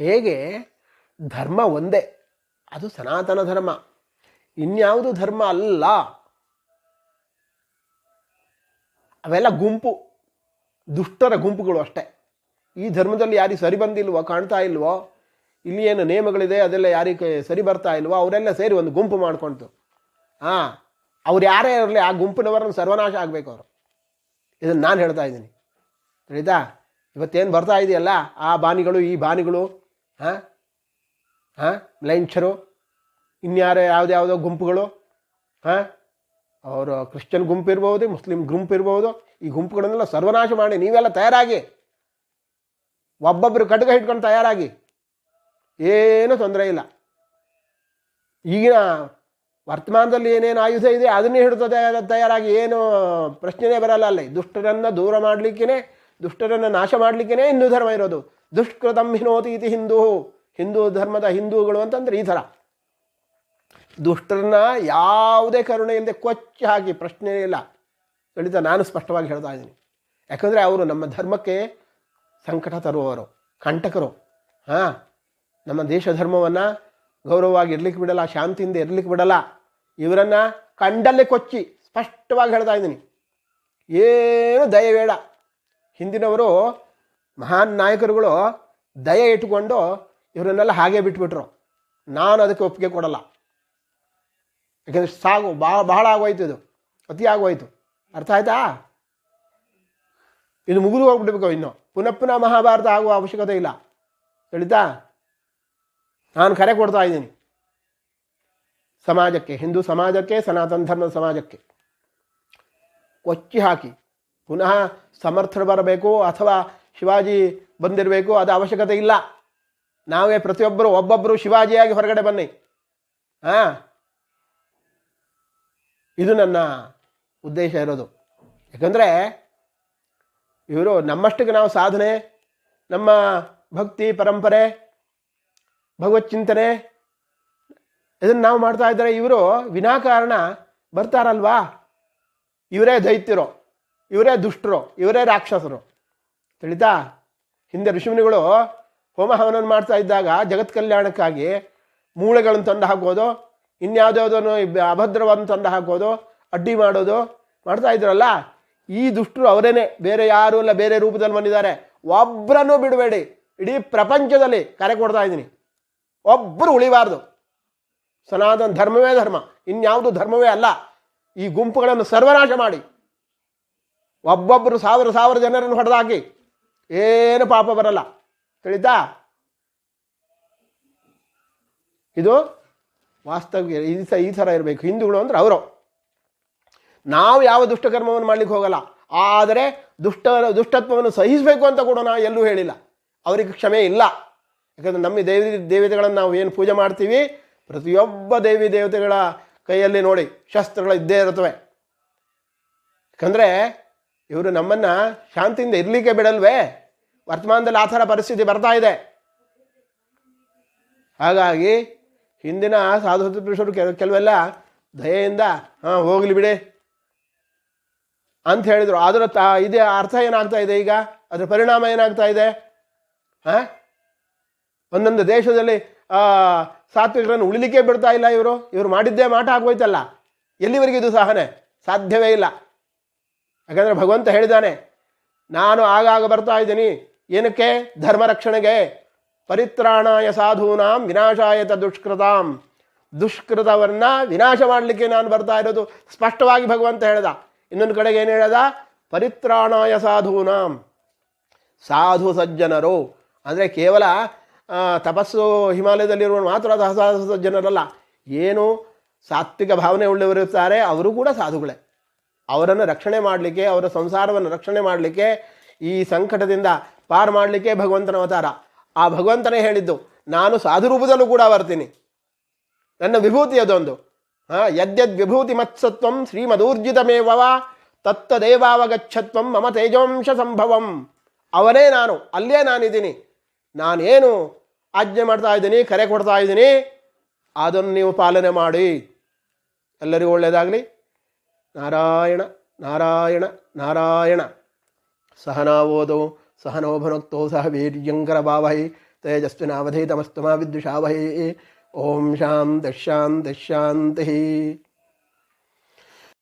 ಹೇಗೆ? ಧರ್ಮ ಒಂದೇ, ಅದು ಸನಾತನ ಧರ್ಮ. ಇನ್ಯಾವುದು ಧರ್ಮ ಅಲ್ಲ, ಅವೆಲ್ಲ ಗುಂಪು, ದುಷ್ಟರ ಗುಂಪುಗಳು ಅಷ್ಟೇ. ಈ ಧರ್ಮದಲ್ಲಿ ಯಾರಿಗೆ ಸರಿ ಬಂದಿಲ್ವೋ, ಕಾಣ್ತಾ ಇಲ್ವೋ ಇಲ್ಲಿ ಏನು ನಿಯಮಗಳಿದೆ, ಅದೆಲ್ಲ ಯಾರಿಗೆ ಸರಿ ಬರ್ತಾ ಇಲ್ವೋ, ಅವರೆಲ್ಲ ಸೇರಿ ಒಂದು ಗುಂಪು ಮಾಡ್ಕೊಳ್ತು ಹಾಂ ಅವ್ರು ಯಾರೇ ಇರಲಿ, ಆ ಗುಂಪಿನವರನ್ನು ಸರ್ವನಾಶ ಆಗಬೇಕು ಅವರು. ಇದನ್ನು ನಾನು ಹೇಳ್ತಾ ಇದ್ದೀನಿ. ತಿಳಿತಾ ಇವತ್ತೇನು ಬರ್ತಾ ಇದೆಯಲ್ಲ? ಆ ಬಾನಿಗಳು, ಈ ಬಾನಿಗಳು ಹಾಂ? ಹಾಂ? ಲೈಂಚರು ಇನ್ಯಾರ ಯಾವುದ್ಯಾವುದೋ ಗುಂಪುಗಳು? ಹಾಂ? ಅವರು ಕ್ರಿಶ್ಚಿಯನ್ ಗುಂಪು ಇರ್ಬೋದು, ಮುಸ್ಲಿಂ ಗುಂಪು ಇರ್ಬೋದು, ಈ ಗುಂಪುಗಳನ್ನೆಲ್ಲ ಸರ್ವನಾಶ ಮಾಡಿ ನೀವೆಲ್ಲ ತಯಾರಾಗಿ. ಒಬ್ಬೊಬ್ಬರು ಕಟ್ಗ ಹಿಡ್ಕೊಂಡು ತಯಾರಾಗಿ. ಏನೂ ತೊಂದರೆ ಇಲ್ಲ. ಈಗಿನ ವರ್ತಮಾನದಲ್ಲಿ ಏನೇನು ಆಯುಧ ಇದೆ, ಅದನ್ನೇ ಹಿಡಿದು ತಯಾರ, ತಯಾರಾಗಿ ಏನು ಪ್ರಶ್ನೆನೇ ಬರಲ್ಲ ಅಲ್ಲಿ. ದುಷ್ಟರನ್ನು ದೂರ ಮಾಡಲಿಕ್ಕೇ ದುಷ್ಟರನ್ನು ನಾಶ ಮಾಡಲಿಕ್ಕೇ ಹಿಂದೂ ಧರ್ಮ ಇರೋದು. ದುಷ್ಕೃತಂ ಹಿನೋತಿ ಇತಿ ಹಿಂದೂ ಹಿಂದೂ ಧರ್ಮದ ಹಿಂದೂಗಳು ಅಂತಂದ್ರೆ ಈ ಥರ. ದುಷ್ಟರನ್ನ ಯಾವುದೇ ಕರುಣೆ ಇಲ್ಲದೆ ಕೊಚ್ಚಿ ಹಾಕಿ ಪ್ರಶ್ನೆ ಇಲ್ಲ. ಖಂಡಿತ ನಾನು ಸ್ಪಷ್ಟವಾಗಿ ಹೇಳ್ತಾ ಇದ್ದೀನಿ. ಯಾಕಂದರೆ ಅವರು ನಮ್ಮ ಧರ್ಮಕ್ಕೆ ಸಂಕಟ ತರುವವರು, ಕಂಟಕರು. ಹಾಂ, ನಮ್ಮ ದೇಶ ಧರ್ಮವನ್ನು ಗೌರವವಾಗಿ ಇರ್ಲಿಕ್ಕೆ ಬಿಡಲ್ಲ, ಶಾಂತಿಯಿಂದ ಇರ್ಲಿಕ್ಕೆ ಬಿಡಲ್ಲ. ಇವರನ್ನು ಕಂಡಲ್ಲೇ ಕೊಚ್ಚಿ, ಸ್ಪಷ್ಟವಾಗಿ ಹೇಳ್ತಾ ಇದ್ದೀನಿ. ಏನು ದಯವೇಡ ಹಿಂದಿನವರು ಮಹಾನ್ ನಾಯಕರುಗಳು ದಯ ಇಟ್ಟುಕೊಂಡು ಇವರನ್ನೆಲ್ಲ ಹಾಗೆ ಬಿಟ್ಬಿಟ್ರು. ನಾನು ಅದಕ್ಕೆ ಒಪ್ಪಿಗೆ ಕೊಡಲ್ಲ. ಯಾಕೆಂದರೆ ಸಾಗು ಭಾಳ ಬಹಳ ಆಗೋಯ್ತು ಇದು. ಅತಿ ಆಗೋಯ್ತು. ಅರ್ಥ ಆಯ್ತಾ? ಇದು ಮುಗಿದು ಹೋಗ್ಬಿಡ್ಬೇಕು ಇನ್ನು. ಪುನಃ ಪುನಃ ಮಹಾಭಾರತ ಆಗುವ ಅವಶ್ಯಕತೆ ಇಲ್ಲ. ತಿಳಿತಾ ನಾನು ಕರೆ ಕೊಡ್ತಾ ಇದ್ದೀನಿ. ಸಮಾಜಕ್ಕೆ, ಹಿಂದೂ ಸಮಾಜಕ್ಕೆ, ಸನಾತನ ಧರ್ಮದ ಸಮಾಜಕ್ಕೆ. ಕೊಚ್ಚಿ ಹಾಕಿ. ಪುನಃ ಸಮರ್ಥರು ಬರಬೇಕು ಅಥವಾ ಶಿವಾಜಿ ಬಂದಿರಬೇಕು, ಅದು ಅವಶ್ಯಕತೆ ಇಲ್ಲ. ನಾವೇ ಪ್ರತಿಯೊಬ್ಬರು ಒಬ್ಬೊಬ್ಬರು ಶಿವಾಜಿಯಾಗಿ ಹೊರಗಡೆ ಬನ್ನಿ. ಹಾಂ? ಇದು ನನ್ನ ಉದ್ದೇಶ ಇರೋದು. ಯಾಕಂದರೆ ಇವರು ನಮ್ಮಷ್ಟಕ್ಕೆ ನಾವು ಸಾಧನೆ, ನಮ್ಮ ಭಕ್ತಿ, ಪರಂಪರೆ, ಭಗವತ್ ಚಿಂತನೆ, ಇದನ್ನು ನಾವು ಮಾಡ್ತಾ ಇದ್ದರೆ ಇವರು ವಿನಾಕಾರಣ ಬರ್ತಾರಲ್ವಾ? ಇವರೇ ದೈತ್ಯರು, ಇವರೇ ದುಷ್ಟರು, ಇವರೇ ರಾಕ್ಷಸರು. ತಿಳಿತಾ ಹಿಂದೆ ಋಷಿಮುನಿಗಳು ಹೋಮ ಹವನವನ್ನು ಮಾಡ್ತಾ ಇದ್ದಾಗ ಜಗತ್ ಕಲ್ಯಾಣಕ್ಕಾಗಿ ಮೂಳೆಗಳನ್ನು ತಂದು ಹಾಕೋದು ಇನ್ಯಾವುದ್ಯಾವುದನ್ನು ಅಭದ್ರವನ್ನು ತಂದು ಹಾಕೋದು ಅಡ್ಡಿ ಮಾಡೋದು ಮಾಡ್ತಾ ಇದ್ರಲ್ಲ? ಈ ದುಷ್ಟರು ಅವರೇನೆ. ಬೇರೆ ಯಾರೂ ಇಲ್ಲ, ಬೇರೆ ರೂಪದಲ್ಲಿ ಬಂದಿದ್ದಾರೆ. ಒಬ್ಬರನ್ನು ಬಿಡಬೇಡಿ. ಇಡೀ ಪ್ರಪಂಚದಲ್ಲಿ ಕರೆ ಕೊಡ್ತಾ ಇದ್ದೀನಿ. ಒಬ್ಬರು ಉಳಿಬಾರ್ದು. ಸನಾತನ ಧರ್ಮವೇ ಧರ್ಮ. ಇನ್ಯಾವುದು ಧರ್ಮವೇ ಅಲ್ಲ. ಈ ಗುಂಪುಗಳನ್ನು ಸರ್ವನಾಶ ಮಾಡಿ. ಒಬ್ಬೊಬ್ಬರು ಸಾವಿರ ಸಾವಿರ ಜನರನ್ನು ಹೊಡೆದಾಕಿ ಏನು ಪಾಪ ಬರಲ್ಲ. ತಿಳಿತಾ? ಇದು ವಾಸ್ತವ್ಯ, ಈ ಈ ಥರ ಇರಬೇಕು. ಹಿಂದೂಗಳು ಅಂದ್ರೆ ಅವರು. ನಾವು ಯಾವ ದುಷ್ಟಕರ್ಮವನ್ನು ಮಾಡ್ಲಿಕ್ಕೆ ಹೋಗಲ್ಲ. ಆದರೆ ದುಷ್ಟ, ದುಷ್ಟತ್ವವನ್ನು ಸಹಿಸಬೇಕು ಅಂತ ಕೂಡ ನಾವು ಎಲ್ಲೂ ಹೇಳಿಲ್ಲ. ಅವರಿಗೆ ಕ್ಷಮೆ ಇಲ್ಲ. ಯಾಕಂದರೆ ನಮ್ಮ ದೇವಿ, ದೇವತೆಗಳನ್ನು ನಾವು ಏನು ಪೂಜೆ ಮಾಡ್ತೀವಿ? ಪ್ರತಿಯೊಬ್ಬ ದೇವಿ, ದೇವತೆಗಳ ಕೈಯಲ್ಲಿ ನೋಡಿ, ಶಸ್ತ್ರಗಳು ಇದ್ದೇ ಇರುತ್ತವೆ. ಯಾಕಂದರೆ ಇವರು ನಮ್ಮನ್ನು ಶಾಂತಿಯಿಂದ ಇರಲಿಕ್ಕೆ ಬಿಡಲ್ವೇ? ವರ್ತಮಾನದಲ್ಲಿ ಆ ಥರ ಪರಿಸ್ಥಿತಿ ಬರ್ತಾ ಇದೆ. ಹಾಗಾಗಿ ಹಿಂದಿನ ಸಾಧು ಪುರುಷರು ಕೆಲ, ಕೆಲವೆಲ್ಲ ದಯೆಯಿಂದ, ಹಾಂ, ಹೋಗಲಿ ಬಿಡಿ ಅಂತ ಹೇಳಿದರು. ಅದರ ತ, ಇದೇ, ಅರ್ಥ ಏನಾಗ್ತಾ ಇದೆ ಈಗ? ಅದರ ಪರಿಣಾಮ ಏನಾಗ್ತಾ ಇದೆ? ಹಾಂ? ಒಂದೊಂದು ದೇಶದಲ್ಲಿ ಸಾತ್ವಿಕರನ್ನು ಉಳಿಲಿಕ್ಕೆ ಬಿಡ್ತಾ ಇಲ್ಲ ಇವರು. ಇವರು ಮಾಡಿದ್ದೇ ಮಾಟ ಆಗೋಯ್ತಲ್ಲ. ಎಲ್ಲಿವರೆಗೂ ಇದು ಸಹನೆ? ಸಾಧ್ಯವೇ ಇಲ್ಲ. ಯಾಕಂದರೆ ಭಗವಂತ ಹೇಳಿದಾನೆ ನಾನು ಆಗಾಗ ಬರ್ತಾ ಇದ್ದೀನಿ. ಏನಕ್ಕೆ? ಧರ್ಮ ರಕ್ಷಣೆಗೆ ಪರಿತ್ರಾಣಾಯ ಸಾಧೂನಾಂ ವಿನಾಶಾಯತ ದುಷ್ಕೃತಾಂ. ದುಷ್ಕೃತವನ್ನು ವಿನಾಶ ಮಾಡಲಿಕ್ಕೆ ನಾನು ಬರ್ತಾ ಇರೋದು. ಸ್ಪಷ್ಟವಾಗಿ ಭಗವಂತ ಹೇಳ್ದ. ಇನ್ನೊಂದು ಕಡೆಗೆ ಏನು ಹೇಳ್ದ? ಪರಿತ್ರಾಣಾಯ ಸಾಧೂನಾಂ. ಸಾಧು ಸಜ್ಜನರು. ಅಂದರೆ ಕೇವಲ ತಪಸ್ಸು ಹಿಮಾಲಯದಲ್ಲಿರುವ ಮಾತ್ರ ಸಾಧು ಸಜ್ಜನರಲ್ಲ. ಏನು ಸಾತ್ವಿಕ ಭಾವನೆ ಉಳ್ಳವರಿರ್ತಾರೆ, ಅವರು ಕೂಡ ಸಾಧುಗಳೇ. ಅವರನ್ನು ರಕ್ಷಣೆ ಮಾಡಲಿಕ್ಕೆ, ಅವರ ಸಂಸಾರವನ್ನು ರಕ್ಷಣೆ ಮಾಡಲಿಕ್ಕೆ, ಈ ಸಂಕಟದಿಂದ ಪಾರು ಮಾಡಲಿಕ್ಕೆ ಭಗವಂತನ ಅವತಾರ. ಆ ಭಗವಂತನೇ ಹೇಳಿದ್ದು, ನಾನು ಸಾಧು ರೂಪದಲ್ಲೂ ಕೂಡ ಬರ್ತೀನಿ. ನನ್ನ ವಿಭೂತಿ ಅದೊಂದು. ಹಾಂ, ಯದ್ಯದ್ ವಿಭೂತಿ ಮತ್ಸತ್ವಂ ಶ್ರೀಮದೂರ್ಜಿತಮೇವವ ತತ್ತದೇವಾವಗಚ್ಛತ್ವಂ ಮಮ ತೇಜವಂಶ ಸಂಭವಂ. ಅವನೇ ನಾನು ಅಲ್ಲೇ ನಾನಿದ್ದೀನಿ. ನಾನೇನು ಆಜ್ಞೆ ಮಾಡ್ತಾ ಇದ್ದೀನಿ, ಕರೆ ಕೊಡ್ತಾ ಇದ್ದೀನಿ, ಅದನ್ನು ನೀವು ಪಾಲನೆ ಮಾಡಿ. ಎಲ್ಲರಿಗೂ ಒಳ್ಳೆಯದಾಗಲಿ. ನಾರಾಯಣ ನಾರಾಯಣ ನಾರಾಯಣ ಸಹನಾವೋದೋ ಸಹನೋ ಭುನಕ್ತೋ ಸಹ ವೀರ್ಯಂಕರ ಭಾವೈ ತೇಜಸ್ವಿನಾವಧೀತಮಸ್ತು ಮಾ ವಿದ್ವಿಷಾವಹೈ ಓಂ ಶಾಂತಿ ಶಾಂತಿ ಶಾಂತಿ